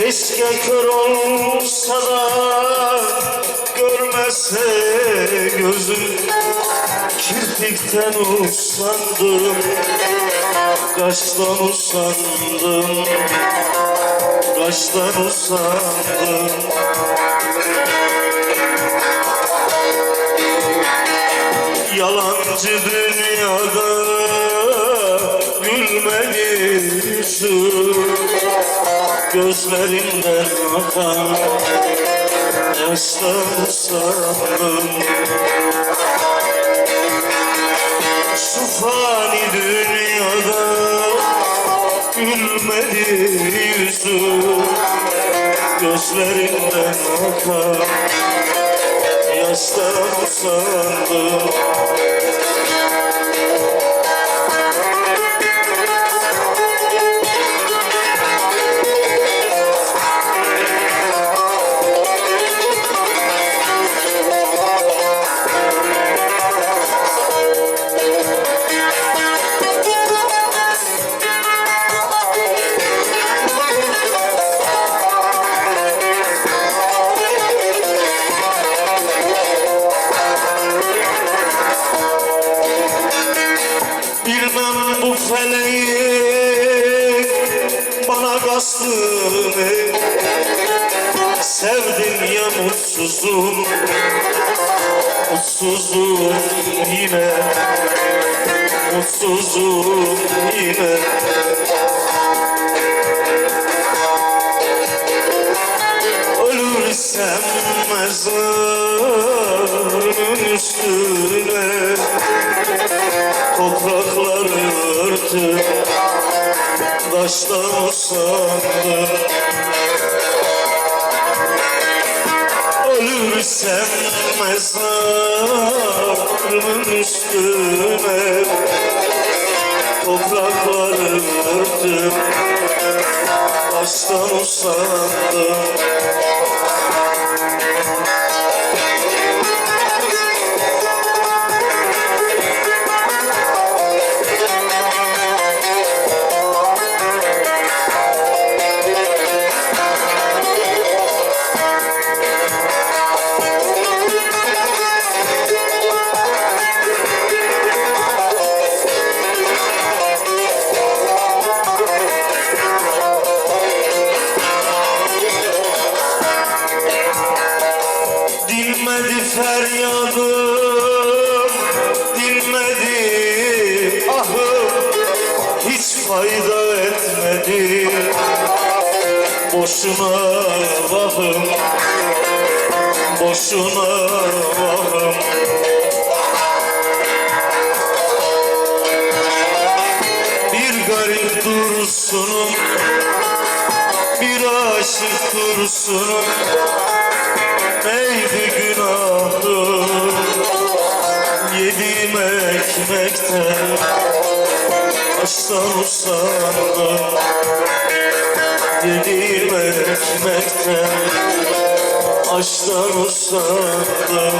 Keşke kör olsa da görmese gözüm Kirpikten usandım, kaştan usandım Kaştan usandım. Yalancı dünyada gülmedi yüzüm Gözlerimden akan yaşlar usandım Şu fani dünyada gülmedi yüzüm Gözlerimden akan yaşlar usandım Bilmem bu feleğin bana kastını Sevdim ya mutsuzum Mutsuzum yine. Mutsuzum yine. Ölürsem mezarımın üstüne Toprakları örtüp Taştan usandım Ölürsem mezarımın üstüne. Toprakları örtüp Taştan usandım Dinmedi feryadım, dinmedi ahım Hiç fayda etmedi, boşuna vahım Boşuna vahım. Bir garip dursunum, bir aşık dursunum Açtan usandım Yediğim ekmekten Açtan usandım